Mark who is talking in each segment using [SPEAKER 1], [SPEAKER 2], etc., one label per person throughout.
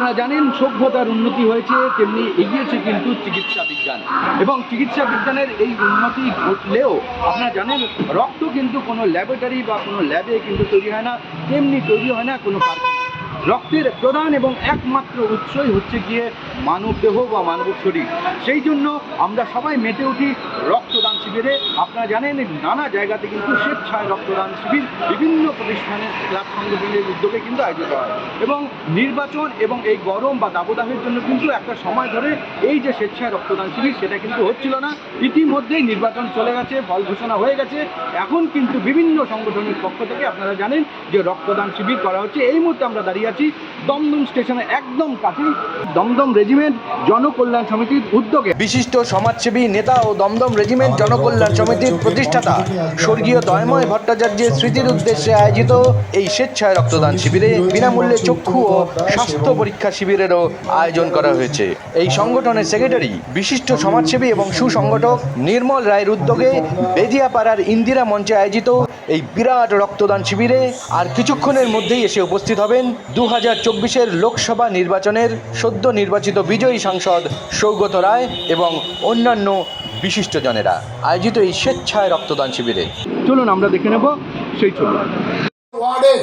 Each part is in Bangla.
[SPEAKER 1] আপনারা জানেন সভ্যতার উন্নতি হয়েছে, তেমনি এগিয়েছে কিন্তু চিকিৎসা বিজ্ঞান। এবং চিকিৎসা বিজ্ঞানের এই উন্নতি ঘটলেও আপনারা জানেন, রক্ত কিন্তু কোনো ল্যাবরেটরি বা কোনো ল্যাবে কিন্তু তৈরি হয় না, তেমনি তৈরি হয় না কোনো কারখানায়। রক্তের প্রধান এবং একমাত্র উৎসই হচ্ছে গিয়ে মানব দেহ বা মানব শরীর। সেই জন্য আমরা সবাই মেতে উঠি, রক্তদান শিবিরে আপনারা জানেন নানা জায়গাতে কিন্তু স্বেচ্ছায় রক্তদান শিবির বিভিন্ন প্রতিষ্ঠানের ক্লাব সংগঠনের উদ্যোগে কিন্তু আয়োজিত হয়। এবং নির্বাচন এবং এই গরম বা দাবদাহের জন্য কিন্তু একটা সময় ধরে এই যে স্বেচ্ছায় রক্তদান শিবির সেটা কিন্তু হচ্ছিল না। ইতিমধ্যেই নির্বাচন চলে গেছে ফল ঘোষণা হয়ে গেছে। এখন কিন্তু বিভিন্ন সংগঠনের পক্ষ থেকে আপনারা জানেন যে রক্তদান শিবির করা হচ্ছে। এই মুহূর্তে আমরা দাঁড়িয়ে আছি দমদম স্টেশনে একদম কাছেই। দমদম রেজিমেন্ট জনকল্যাণ সমিতির উদ্যোগে। বিশিষ্ট সমাজসেবী নেতা ও দমদম রেজিমেন্ট জনকল্যাণ সমিতির প্রতিষ্ঠাতা স্বর্গীয় দয়ময় ভট্টাচার্যের স্মৃতির উদ্দেশ্যে আয়োজিত এই স্বেচ্ছায় রক্তদান শিবিরে বিনামূল্যে চক্ষু ও স্বাস্থ্য পরীক্ষা শিবিরেরও আয়োজন করা হয়েছে। এই সংগঠনের সেক্রেটারি, বিশিষ্ট সমাজসেবী এবং সুসংগঠক নির্মল রায়ের উদ্যোগে বেদিয়াপাড়ার ইন্দিরা মঞ্চে আয়োজিত এই বিরাট রক্তদান শিবিরে আর কিছুক্ষণের মধ্যেই এসে উপস্থিত হবেন দু হাজার চব্বিশের লোকসভা নির্বাচনের সদ্য নির্বাচিত বিজয়ী সাংসদ সৌগত রায় এবং অন্যান্য বিশিষ্টজনেরা। আয়োজিত এই স্বেচ্ছায় রক্তদান শিবিরে। চলুন আমরা দেখে নেব সেই ছবি।
[SPEAKER 2] ওয়ার্ডে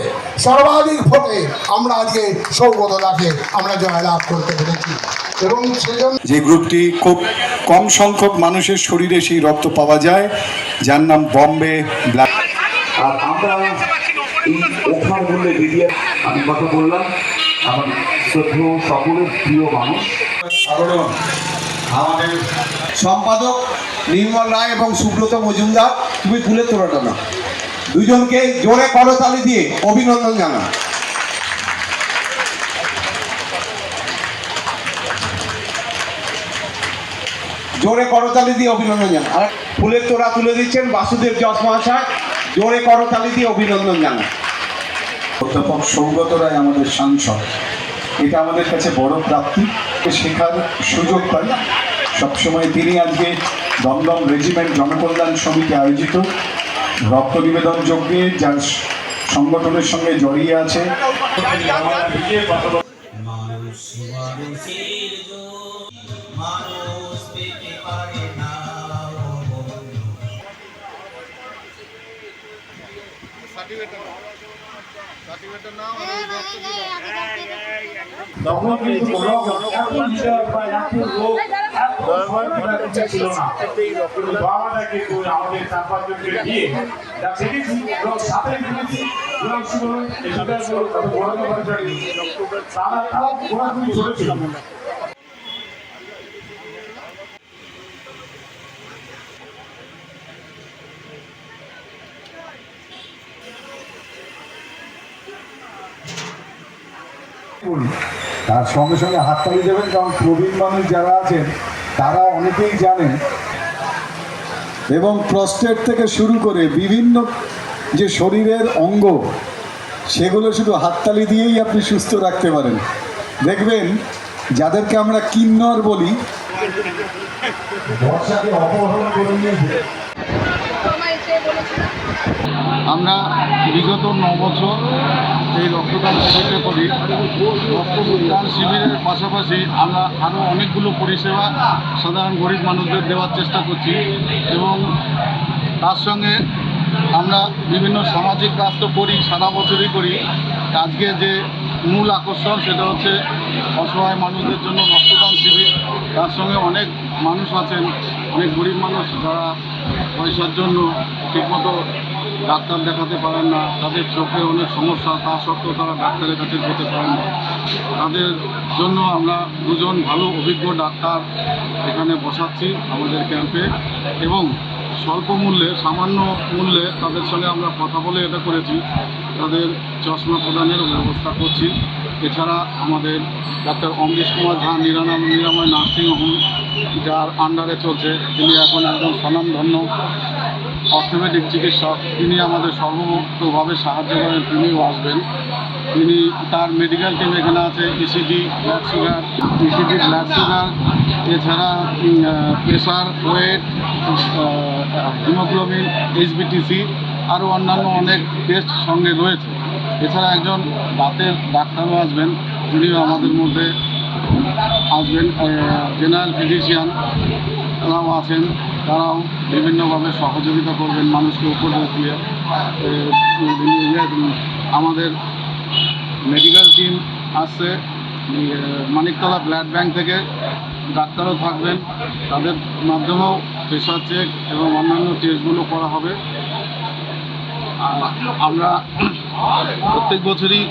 [SPEAKER 2] সর্বাধিক ভোটে আমরা আজকে সৌগত দাকে আমরা জয়লাভ করতে পেরেছি। এবং সেজন্য
[SPEAKER 3] যে গ্রুপটি খুব কম সংখ্যক মানুষের শরীরে সেই রক্ত পাওয়া যায় যার নাম বম্বে ব্লাড
[SPEAKER 4] আর আমরা এই ওখান বললে বিডিআর আমি কথা বললাম আমার শ্রদ্ধ সকলের প্রিয় মানুষ।
[SPEAKER 5] সাধারণ আমাদের সম্পাদক নির্মল রায় এবং সুব্রত মজুমদার, তুমি তুলে তোলাটা না দুজনকে জোরে করতালি দিয়ে অভিনন্দন জানা জোরে করতালি দিয়ে অভিনন্দন জানা আর ফুলের তোড়া তুলে দিচ্ছেন বাসুদেব যশ মহাশয়। জোরে করতালি দিয়ে অভিনন্দন জানা
[SPEAKER 3] অধ্যাপক সৌগত রায় আমাদের সাংসদ। এটা আমাদের কাছে বড় প্রাপ্তি। শেখার সুযোগ পাই। সবসময় তিনি আজকে দমদম রেজিমেন্ট জনকল্যাণ সমিতি আয়োজিত। রক্ত নিবেদন যজ্ঞে যার সংগঠনের সঙ্গে জড়িয়ে আছে।
[SPEAKER 6] মানুষ মানুষের জন্য মানুষ পেতে পারে না ও বন্ধু।
[SPEAKER 7] বাবাটাকে করে আমাদের চার পাঁচজনকে দিয়ে দেখেছি এবং সাথে দেখেছি তারা তারা ঘোরাঘুরি চলেছিল
[SPEAKER 8] তার সঙ্গে সঙ্গে হাততালি দেবেন কারণ প্রবীণ মানুষ যারা আছেন তারা অনেকেই জানেন। এবং প্রস্টেট থেকে শুরু করে বিভিন্ন যে শরীরের অঙ্গ সেগুলো শুধু হাততালি দিয়েই আপনি সুস্থ রাখতে পারেন। দেখবেন যাদেরকে আমরা কিন্নর বলি বর্ষাকে অপহরণ করে নিয়েছে।
[SPEAKER 9] আমরা বিগত ন বছর এই রক্তদান শিবিরটা করি। রক্তদান শিবিরের পাশাপাশি আমরা আরও অনেকগুলো পরিষেবা সাধারণ গরিব মানুষদের দেওয়ার চেষ্টা করছি এবং তার সঙ্গে আমরা বিভিন্ন সামাজিক কাজ তো করি, সারা বছরই করি। আজকে যে মূল আকর্ষণ সেটা হচ্ছে অসহায় মানুষদের জন্য রক্তদান শিবির। তার সঙ্গে অনেক মানুষ আছেন, অনেক গরিব মানুষ যারা পয়সার জন্য ঠিকমতো ডাক্তার দেখাতে পারেন না। তাদের চোখে অনেক সমস্যা, তা সত্ত্বেও তারা ডাক্তারের কাছে যেতে পারেন না। তাদের জন্য আমরা দুজন ভালো, অভিজ্ঞ ডাক্তার এখানে বসাচ্ছি আমাদের ক্যাম্পে এবং স্বল্প মূল্যে, সামান্য মূল্যে তাদের সঙ্গে আমরা কথা বলে এটা করেছি। তাদের চশমা প্রদানের ব্যবস্থা করছি। এছাড়া আমাদের ডাক্তার অমৃশ কুমার ঝা নিরানয় নিরাময় নার্সিংহোম যার আন্ডারে চলছে, তিনি এখন একজন স্বনামধন্য অর্থোপেডিক চিকিৎসক। তিনি আমাদের সর্বতভাবে সাহায্য করেন, তিনিও আসবেন। তিনি তার মেডিকেল টিম এখানে আছে ECG blood sugar ECG blood sugar এছাড়া প্রেশার ওয়েট হিমোগ্লোবিন এইচবিটিসি আরও অন্যান্য অনেক টেস্ট সঙ্গে রয়েছে। এছাড়া একজন দাঁতের ডাক্তারও আসবেন যিনি আমাদের মধ্যে আসবেন জেনারেল ফিজিশিয়ান তারাও আছেন, তারাও বিভিন্নভাবে সহযোগিতা করবেন মানুষকে উপদেশ দিয়ে আমাদের মেডিকেল টিম আসছে মানিকতলা ব্লাড ব্যাংক থেকে ডাক্তারও থাকবেন, তাদের মাধ্যমেও প্রেশার চেক এবং অন্যান্য টেস্টগুলো করা হবে। আমরা প্রত্যেক বছরই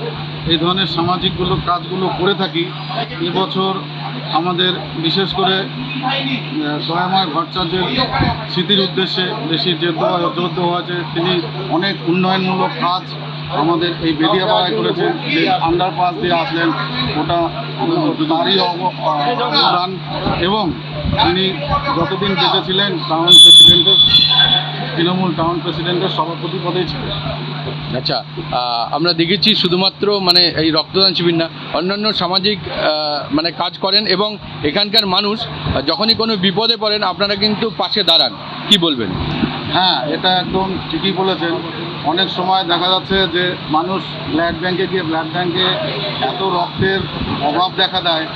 [SPEAKER 9] এই ধরনের সামাজিকগুলো কাজগুলো করে থাকি, এবছর আমাদের বিশেষ করে দয়াময় ভট্টাচার্যের স্মৃতির উদ্দেশ্যে বেশি যে দেওয়া হয়েছে তিনি অনেক উন্নয়নমূলক কাজ আমাদের এই বেদিয়াপাড়ায় করেছেন, যে আন্ডারপাস দিয়ে আসলেন, ওটা অব- অবদান। এবং তিনি যতদিন বেঁচে টাউন প্রেসিডেন্টের তৃণমূল টাউন প্রেসিডেন্টের সভাপতি পদেই ছিলেন।
[SPEAKER 1] আচ্ছা আমরা দেখেছি শুধুমাত্র মানে এই রক্তদান শিবির না, অন্যান্য সামাজিক মানে কাজ করেন এবং এখানকার মানুষ যখনই কোনো বিপদে পড়েন, আপনারা কিন্তু পাশে দাঁড়ান। কি বলবেন?
[SPEAKER 9] হ্যাঁ এটা একদম ঠিকই বলেছেন। অনেক সময় দেখা যাচ্ছে যে মানুষ ব্লাড ব্যাংকে গিয়ে ব্লাড ব্যাংকে এত রক্তের অভাব দেখা দেয়,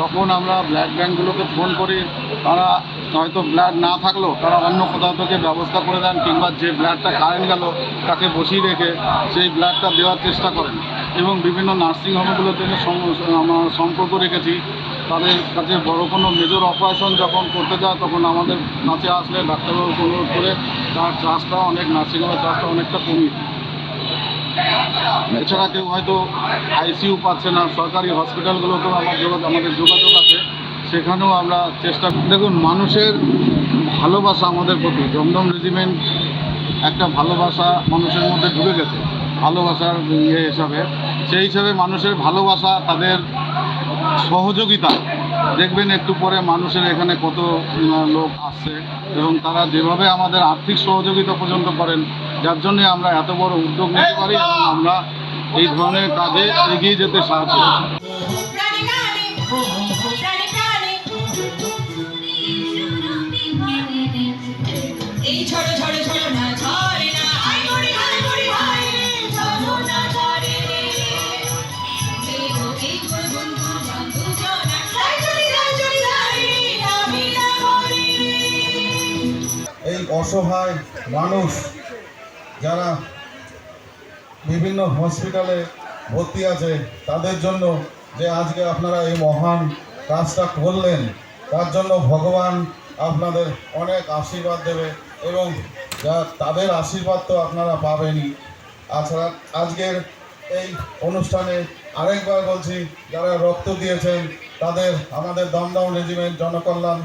[SPEAKER 9] তখন আমরা ব্লাড ব্যাংকগুলোকে ফোন করি। তারা হয়তো ব্লাড না থাকলেও তারা অন্য কোথাও থেকে ব্যবস্থা করে দেন কিংবা যে ব্লাডটা কারেন্ট গেল, তাকে বসিয়ে রেখে সেই ব্লাডটা দেওয়ার চেষ্টা করেন। এবং বিভিন্ন নার্সিংহোমগুলো থেকে আমরা সম্পর্ক রেখেছি। তাদের কাছে বড় কোনো মেজর অপারেশন যখন করতে যায়, তখন আমাদের কাছে আসলে ডাক্তারবাবু অনুরোধ করে তার চার্জটা অনেক নার্সিংহোমের চার্জটা অনেকটা কমিয়ে। এছাড়া কেউ হয়তো আইসিইউ পাচ্ছে না, সরকারি হসপিটালগুলোতেও আমার যোগাযোগ আমাদের যোগাযোগ আছে। সেখানেও আমরা চেষ্টা দেখুন, মানুষের ভালোবাসা আমাদের প্রতি। দমদম রেজিমেন্ট একটা ভালোবাসা মানুষের মধ্যে ঢুকে গেছে, ভালোবাসার ইয়ে হিসাবে। সেই হিসাবে মানুষের ভালোবাসা, তাদের সহযোগিতা। দেখবেন একটু পরে মানুষের এখানে কত লোক আসছে এবং তারা যেভাবে আমাদের আর্থিক সহযোগিতা পর্যন্ত করেন, যার জন্যে আমরা এত বড় উদ্যোগ নিতে পারি এবং আমরা এই ধরনের কাজে এগিয়ে যেতে সাহায্য
[SPEAKER 8] অসহায় মানুষ যারা বিভিন্ন হসপিটালে ভর্তি আছে, তাদের জন্য যে আজকে আপনারা এই মহান কাজটা করলেন, তার জন্য ভগবান আপনাদের অনেক আশীর্বাদ দেবে এবং যা তাদের আশীর্বাদ তো আপনারা পাবেনই। তাছাড়া আজকের এই অনুষ্ঠানে আরেকবার বলছি, যারা রক্ত দিয়েছেন, তাদের আমাদের দমদম রেজিমেন্ট জনকল্যাণ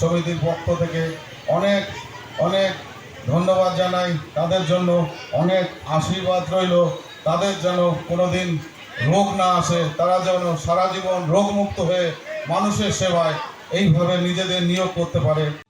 [SPEAKER 8] সমিতির পক্ষ থেকে অনেক অনেক ধন্যবাদ জানাই। তাদের জন্য অনেক আশীর্বাদ রইল। তাদের যেন কোনোদিন রোগ না আসে, তারা যেন সারা জীবন রোগমুক্ত হয়ে মানুষের সেবায় এইভাবে নিজেদের নিয়োগ করতে পারে।